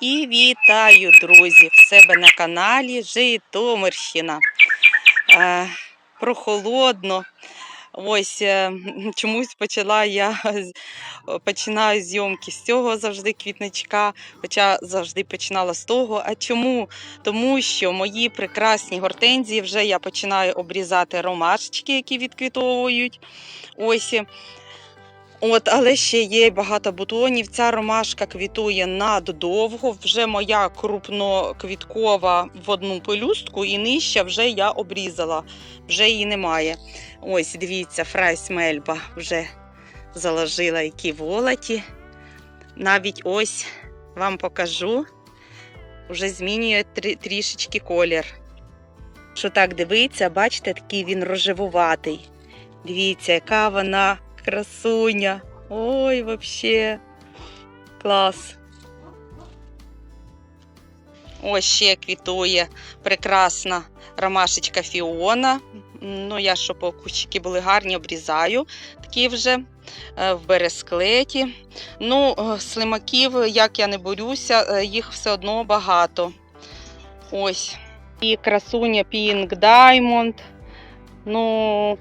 І вітаю, друзі, в себе на каналі Житомирщина. Е, прохолодно. Ось е, чомусь почала я починаю зйомки з цього завжди квітничка, хоча завжди починала з того. А чому? Тому що мої прекрасні гортензії вже я починаю обрізати ромашечки, які відквітовують. Ось. От, але ще є багато бутонів. Ця ромашка квітує наддовго. Вже моя крупноквіткова в одну пелюстку, і нижча вже я обрізала, вже її немає. Ось, дивіться, фрайс мельба вже заложила які волоті. Навіть ось вам покажу, вже змінює трішечки колір. Що так дивиться, бачите, такий він рожевуватий. Дивіться, яка вона красуня. Ой, вообще клас. Ось ще квітує прекрасна ромашечка Фіона. Ну, я щоб кущики були гарні, обрізаю такі вже е, в бересклеті. Ну, е, слимаків, як я не борюся, е, їх все одно багато. Ось. І красуня Pink Diamond. Ну,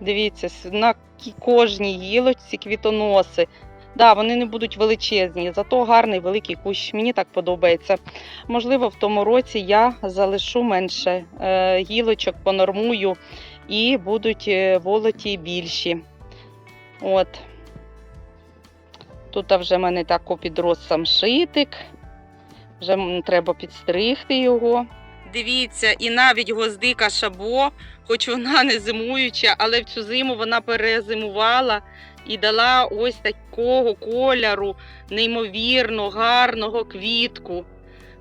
дивіться, на кожній гілочці квітоноси. Да, вони не будуть величезні, зато гарний великий кущ. Мені так подобається. Можливо, в тому році я залишу менше е, гілочок, понормую і будуть е, волоті більші. От. Тут вже в мене так підрос самшитик. Вже треба підстригти його. Дивіться, і навіть гвоздика шабо, хоч вона не зимуюча, але в цю зиму вона перезимувала і дала ось такого кольору, неймовірно гарного квітку.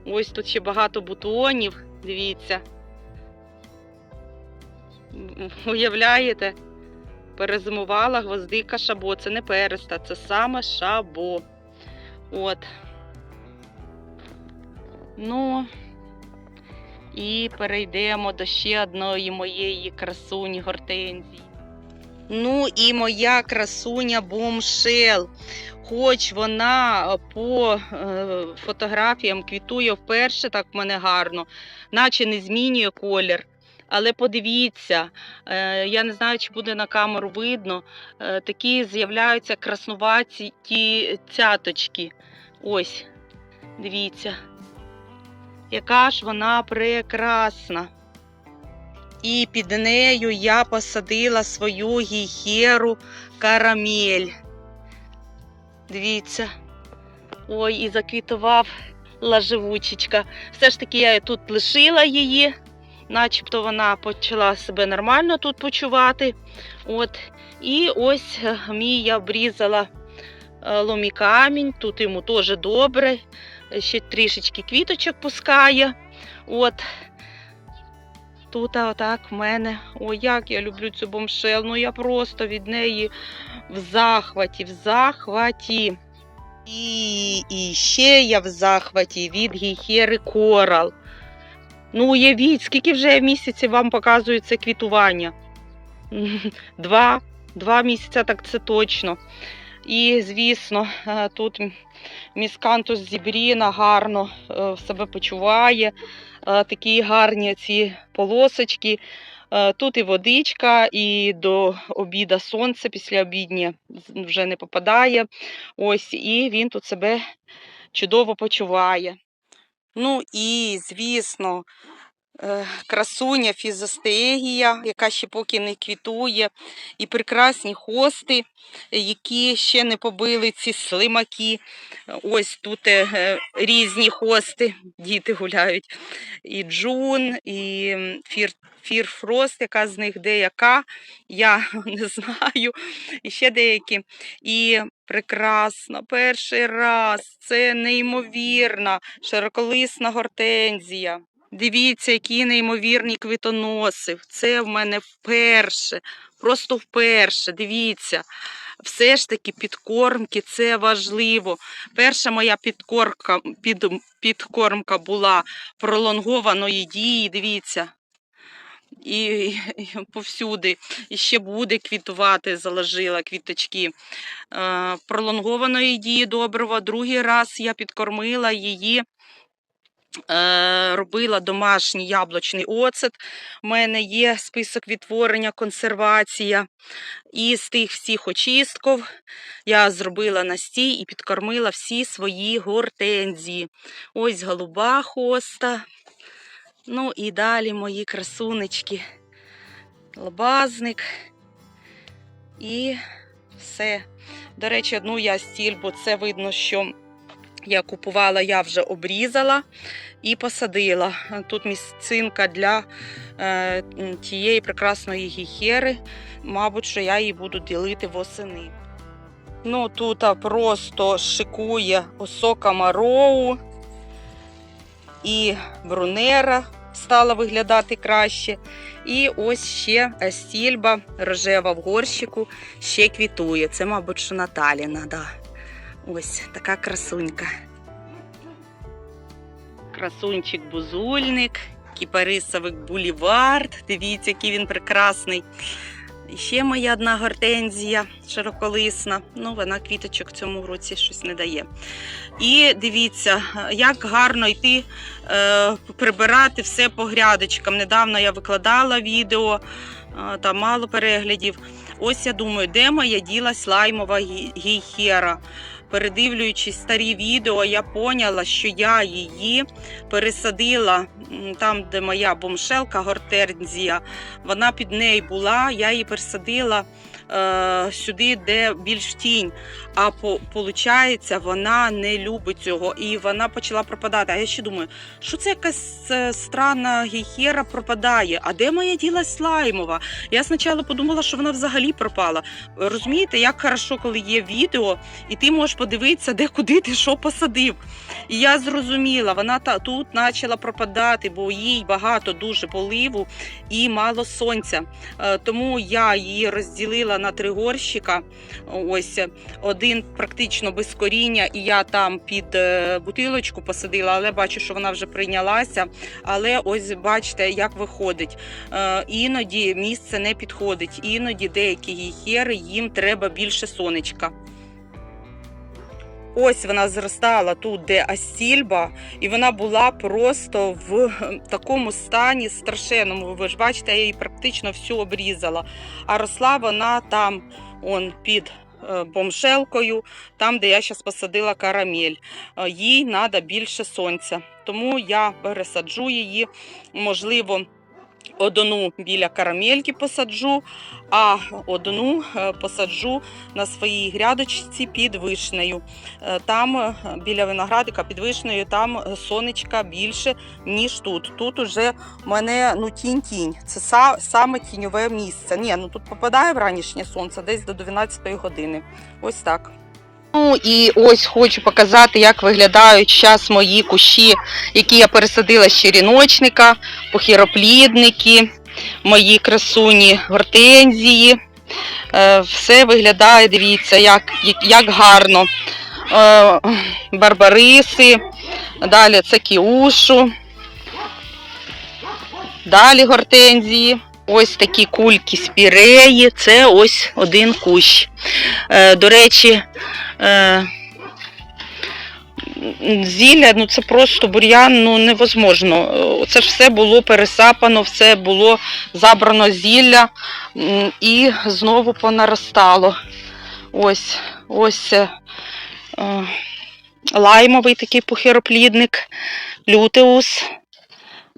Ось тут ще багато бутонів. Дивіться. Уявляєте? Перезимувала гвоздика шабо. Це не переста, це саме шабо. От. Ну, і перейдемо до ще одної моєї красуні гортензії. Ну і моя красуня бомшел. Хоч вона е, по е, фотографіям квітує вперше, так в мене гарно, наче не змінює колір. Але подивіться, е, я не знаю, чи буде на камеру видно, такі з'являються краснуваті ті цяточки. Ось, дивіться, яка ж вона прекрасна. І під нею я посадила свою гіхеру карамель. Дивіться. Ой, і заквітував лажевучечка. Все ж таки я тут лишила її, начебто вона почала себе нормально тут почувати. От. І ось е, мій я обрізала е, ломікамінь, тут йому теж добре. Ще трішечки квіточок пускає. От. Тут отак в мене. Ой, як я люблю цю бомшел. Ну я просто від неї в захваті, в захваті. І, і ще я в захваті від гіхери корал. Ну, уявіть, скільки вже місяців вам показує це квітування? Два, два місяці, так це точно. І, звісно, е, тут міскантус зібріна гарно е, себе почуває. Е, Такі гарні ці полосочки. Тут і водичка, і до обіда сонце після обідня вже не попадає. Ось, і він тут себе чудово почуває. Ну і, звісно, красуня фізостегія, яка ще поки не квітує, і прекрасні хости, які ще не побили ці слимаки. Ось тут е, е, різні хости, діти гуляють. І Джун, і Фір, Фірфрост, яка з них деяка, я не знаю, і ще деякі. І прекрасно, перший раз, це неймовірна, широколисна гортензія. Дивіться, які неймовірні квітоноси. Це в мене вперше, просто вперше. Дивіться. Все ж таки підкормки це важливо. Перша моя підкормка, під, підкормка була пролонгованої дії. Дивіться. і, і повсюди. І ще буде квітувати, заложила квіточки. Е, пролонгованої дії добрива. Другий раз я підкормила її. Е, Робила домашній яблучний оцет. У мене є список відтворення, консервація. І з тих всіх очистків я зробила настій і підкормила всі свої гортензії. Ось голуба хоста. Ну і далі мої красунечки. Лобазник. І все. До речі, одну я стіль, бо це видно, що я купувала, я вже обрізала і посадила. Тут місцинка для е, тієї прекрасної гіхери. Мабуть, що я її буду ділити восени. Ну, тут просто шикує осока Мароу і брунера стала виглядати краще. І ось ще е, стільба рожева в горщику ще квітує. Це, мабуть, що Наталіна, да. Ось така красунька. Красунчик бузульник, кіпарисовик булівард. Дивіться, який він прекрасний. І ще моя одна гортензія широколисна. Ну, вона квіточок в цьому році щось не дає. І дивіться, як гарно йти е, прибирати все по грядочкам. Недавно я викладала відео, е, там мало переглядів. Ось я думаю, де моя ділась лаймова гі- гейхера. Передивлюючись старі відео, я поняла, що я її пересадила там, де моя бомшелка гортензія. Вона під нею була, я її пересадила е, сюди, де більш тінь. А по, получається, вона не любить цього і вона почала пропадати. А я ще думаю, що це якась е, странна гейхера пропадає. А де моя діла слаймова? Я спочатку подумала, що вона взагалі пропала. Розумієте, як хорошо, коли є відео, і ти можеш подивитися, де куди ти що посадив. І я зрозуміла, вона та тут почала пропадати, бо їй багато дуже поливу і мало сонця. Е, Тому я її розділила на три горщика. Ось один практично без коріння, і я там під е, бутилочку посадила, але бачу, що вона вже прийнялася. Але ось бачите, як виходить. Е, Іноді місце не підходить, іноді деякі гіхери їм треба більше сонечка. Ось вона зростала тут, де астільба, і вона була просто в е, такому стані страшенному. Ви ж бачите, я її практично всю обрізала. А росла вона там он під бомшелкою, там, де я зараз посадила карамель. Е, Їй треба більше сонця. Тому я пересаджу її, можливо, одну біля карамельки посаджу, а одну е, посаджу на своїй грядочці під вишнею. Е, Там е, біля виноградика під вишнею, там сонечка більше, ніж тут. Тут уже в мене ну, тінь-тінь. Це са, саме тіньове місце. Ні, ну тут попадає вранішнє сонце десь до 12 години. Ось так. Ну і ось хочу показати, як виглядають зараз мої кущі, які я пересадила з черіночника, похіроплідники, мої красуні гортензії. Е, Все виглядає, дивіться, як, як- гарно. Е, Барбариси, далі це кіушу, далі гортензії. Ось такі кульки спіреї, це ось один кущ. Е, До речі, е, зілля, ну це просто бур'ян, ну невозможно. Це ж все було пересапано, все було забрано зілля і знову понаростало. Ось, ось е, е, лаймовий такий похироплідник, лютеус.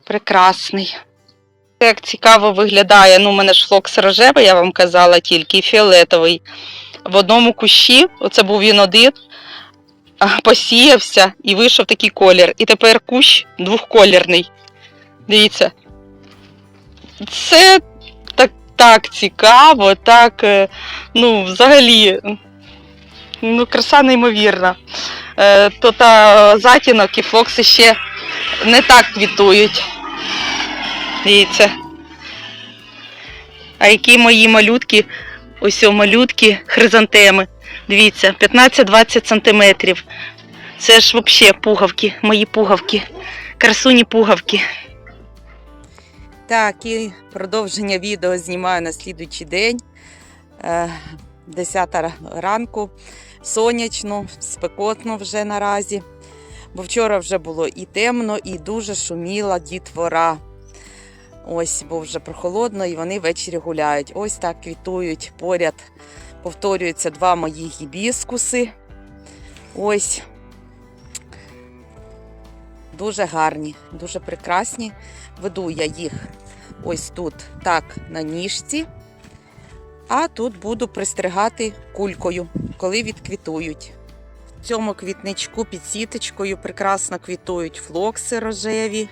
Прекрасний. Як цікаво виглядає, ну, у мене ж флокс рожевий, я вам казала тільки, фіолетовий. В одному кущі, оце був він один, посіявся і вийшов такий колір. І тепер кущ двохколірний. Дивіться. Це так, так цікаво, так, е, ну, взагалі, ну, краса неймовірна. Е, То та затінок і флокси ще не так квітують. Дивіться. А які мої малютки, ось малютки хризантеми. Дивіться, 15-20 сантиметрів. Це ж взагалі пугавки, мої пугавки, красуні пугавки. Так, і продовження відео знімаю на слідуючий день. Е, 10 ранку, сонячно, спекотно вже наразі. Бо вчора вже було і темно, і дуже шуміла дітвора. Ось, бо вже прохолодно, і вони ввечері гуляють. Ось так квітують поряд. Повторюються два мої гібіскуси. Ось. Дуже гарні, дуже прекрасні. Веду я їх ось тут так на ніжці, а тут буду пристригати кулькою, коли відквітують. В цьому квітничку під сіточкою прекрасно квітують флокси рожеві.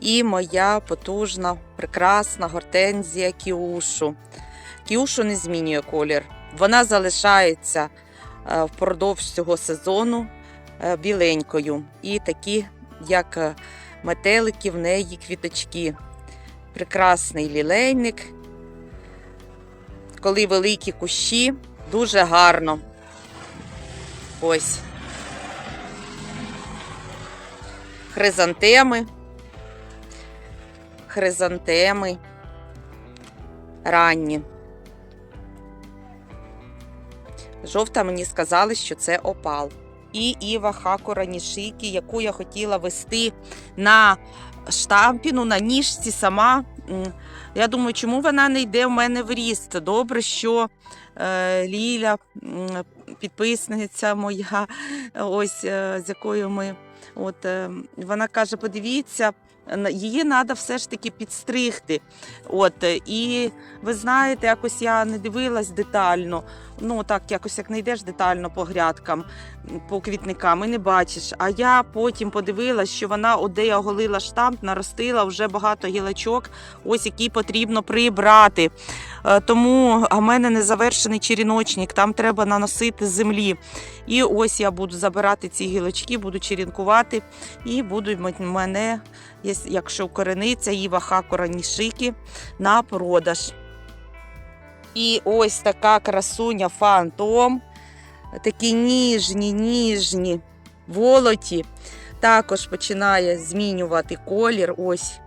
І моя потужна, прекрасна гортензія кіушу. Кіушу не змінює колір. Вона залишається е, впродовж цього сезону е, біленькою. І такі, як е, метелики, в неї квіточки. Прекрасний лілейник. Коли великі кущі, дуже гарно. Ось. Хризантеми. Хризантеми. Ранні. Жовта мені сказали, що це опал. І Іва Хакура Нішики, яку я хотіла вести на штампіну, на ніжці сама. Я думаю, чому вона не йде в мене в ріст? Добре, що е, Ліля, підписниця моя, ось е, з якою ми. От е, вона каже: подивіться, її треба все ж таки підстригти. От, і ви знаєте, якось я не дивилась детально. Ну так, якось як не йдеш детально по грядкам, по квітникам, і не бачиш. А я потім подивилась, що вона оде я оголила штамп, наростила вже багато гілочок, ось які потрібно прибрати. Е, Тому в мене не завершений черіночник, там треба наносити землі. І ось я буду забирати ці гілочки, буду черінкувати і буду мене, якщо корениться, Іва Хакура Нішики на продаж. І ось така красуня фантом. Такі ніжні, ніжні волоті. Також починає змінювати колір. Ось.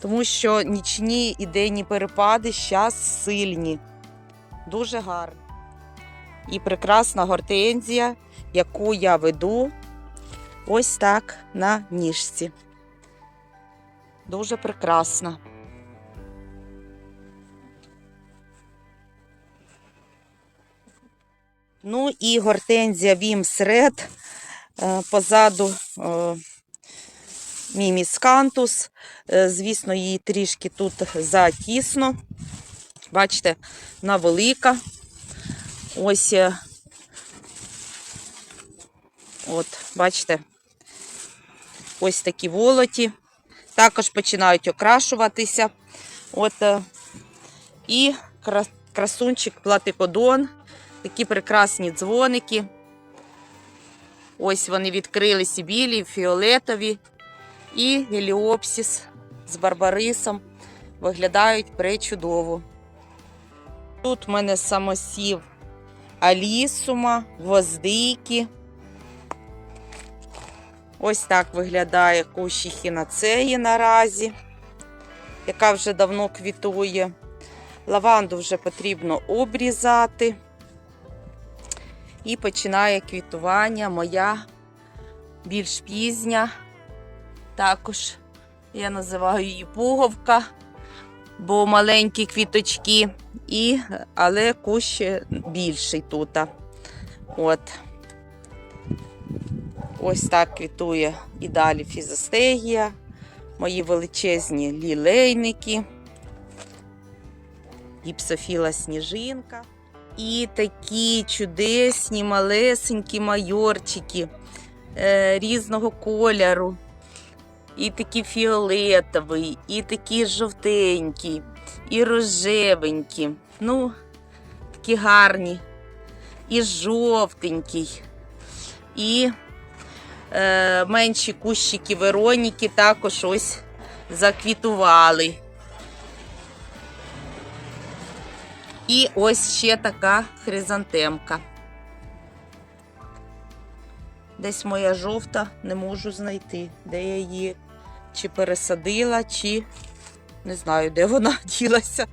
Тому що нічні і денні перепади зараз сильні. Дуже гарно. І прекрасна гортензія, яку я веду ось так на ніжці. Дуже прекрасна. Ну і гортензія Вімс Ред. Е, Позаду е, міміскантус. Е, Звісно, її трішки тут затісно. Бачите, вона велика. Ось, от, бачите, ось такі волоті. Також починають окрашуватися. От, і красунчик платикодон. Такі прекрасні дзвоники. Ось вони відкрилися білі, фіолетові і геліопсіс з барбарисом. Виглядають пречудово. Тут в мене самосів алісума, гвоздики. Ось так виглядає кущі хінацеї наразі, яка вже давно квітує. Лаванду вже потрібно обрізати. І починає квітування моя більш пізня. Також я називаю її пуговка, бо маленькі квіточки, і, але кущ більший тут. От. Ось так квітує і далі фізостегія, мої величезні лілейники, гіпсофіла сніжинка. І такі чудесні малесенькі майорчики е, різного кольору. І такі фіолетовий, і такі жовтенькі, і рожевенькі. Ну, такі гарні. І жовтенький. І е, менші кущики Вероніки також ось заквітували. І ось ще така хризантемка. Десь моя жовта не можу знайти, де я її чи пересадила, чи не знаю, де вона ділася.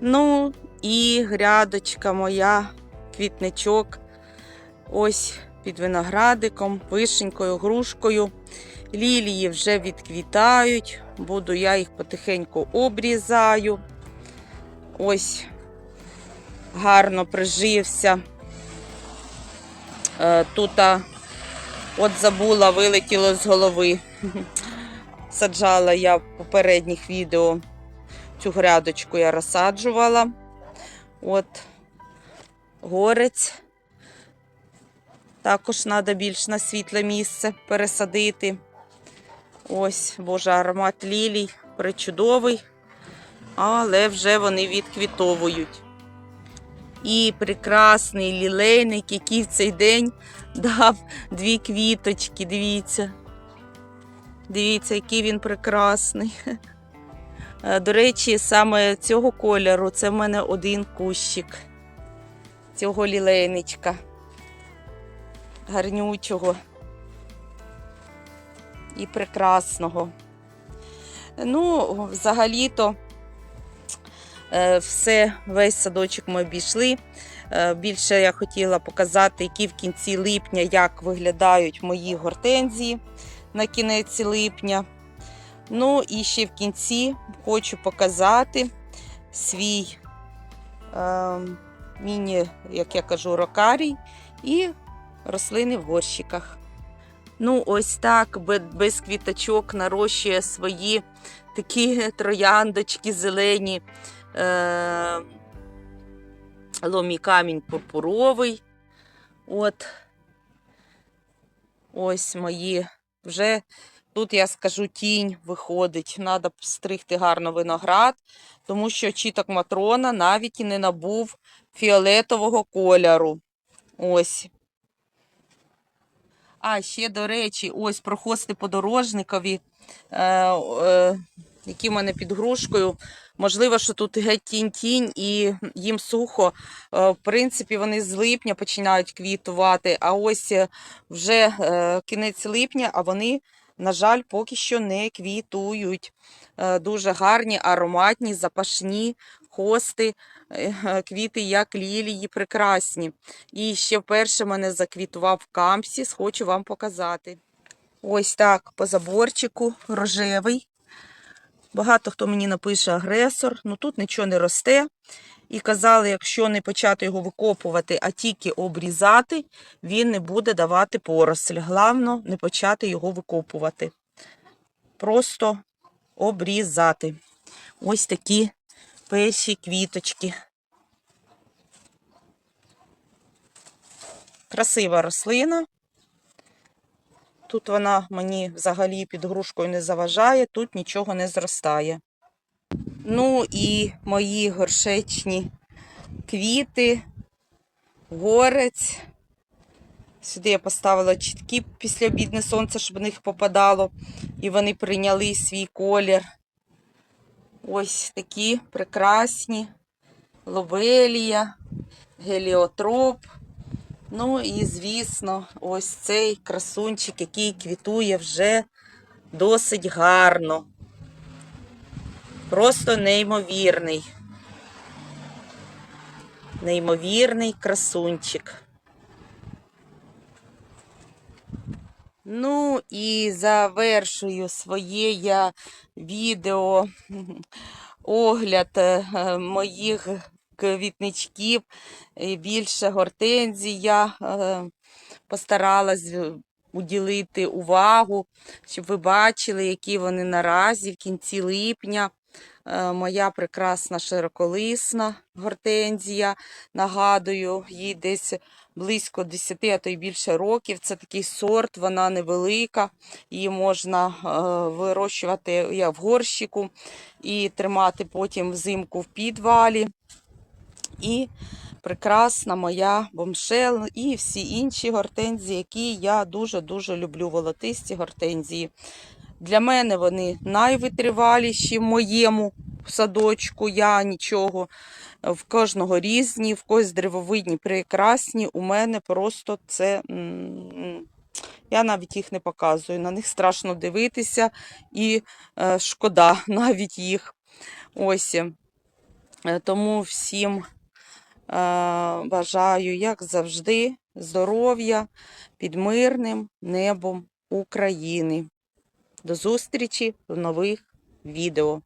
Ну, і грядочка моя, квітничок. Ось під виноградиком, вишенькою, грушкою. Лілії вже відквітають, буду я їх потихеньку обрізаю. Ось гарно прижився. Е, Тут от забула, вилетіло з голови. Саджала я в попередніх відео. Цю грядочку я розсаджувала. От горець. Також треба більш на світле місце пересадити. Ось, боже, аромат лілій причудовий, але вже вони відквітовують. І прекрасний лілейник, який в цей день дав дві квіточки. Дивіться. Дивіться, який він прекрасний. Е, До речі, саме цього кольору це в мене один кущик цього лілейничка. Гарнючого і прекрасного. Ну, взагалі-то все, весь садочок ми обійшли. Е, Більше я хотіла показати, які в кінці липня, як виглядають мої гортензії на кінець липня. Ну і ще в кінці хочу показати свій е, міні, як я кажу, рокарій і рослини в горщиках. Ну, ось так, без квіточок нарощує свої такі трояндочки зелені. Е, ломі камінь пурпуровий. От. Ось мої. Вже тут я скажу, тінь виходить. Треба стригти гарно виноград, тому що чіток матрона навіть і не набув фіолетового кольору. Ось. А, ще, до речі, ось прохости подорожникові, е, е, які в мене під грушкою. Можливо, що тут геть тінь-тінь і їм сухо. Е, в принципі, вони з липня починають квітувати, а ось е, вже е, кінець липня, а вони, на жаль, поки що не квітують. Дуже гарні, ароматні, запашні хости, е, квіти, як лілії, прекрасні. І ще вперше мене заквітував кампсіс, хочу вам показати. Ось так по заборчику рожевий. Багато хто мені напише агресор, ну тут нічого не росте. І казали, якщо не почати його викопувати, а тільки обрізати, він не буде давати поросль. Головне, не почати його викопувати. Просто обрізати. Ось такі перші квіточки. Красива рослина. Тут вона мені взагалі під грушкою не заважає, тут нічого не зростає. Ну і мої горшечні квіти, горець. Сюди я поставила чіткі післяобідне сонце, щоб в них попадало, і вони прийняли свій колір. Ось такі прекрасні ловелія, геліотроп. Ну і, звісно, ось цей красунчик, який квітує вже досить гарно. Просто неймовірний. Неймовірний красунчик. Ну і завершую своє я відео огляд е, е, моїх квітничків. Більше гортензій я е, постаралась е, уділити увагу, щоб ви бачили, які вони наразі в кінці липня. Е, Моя прекрасна широколисна гортензія. Нагадую, їй десь близько 10, а то й більше років. Це такий сорт, вона невелика. Її можна е, вирощувати в горщику і тримати потім взимку в підвалі. І прекрасна моя бомшел і всі інші гортензії, які я дуже-дуже люблю, волотисті гортензії. Для мене вони найвитриваліші в моєму садочку. Я нічого в кожного різні, в когось древовидні, прекрасні. У мене просто це. Я навіть їх не показую. На них страшно дивитися і е, шкода навіть їх. Ось. Е, Тому всім бажаю, як завжди, здоров'я під мирним небом України. До зустрічі в нових відео.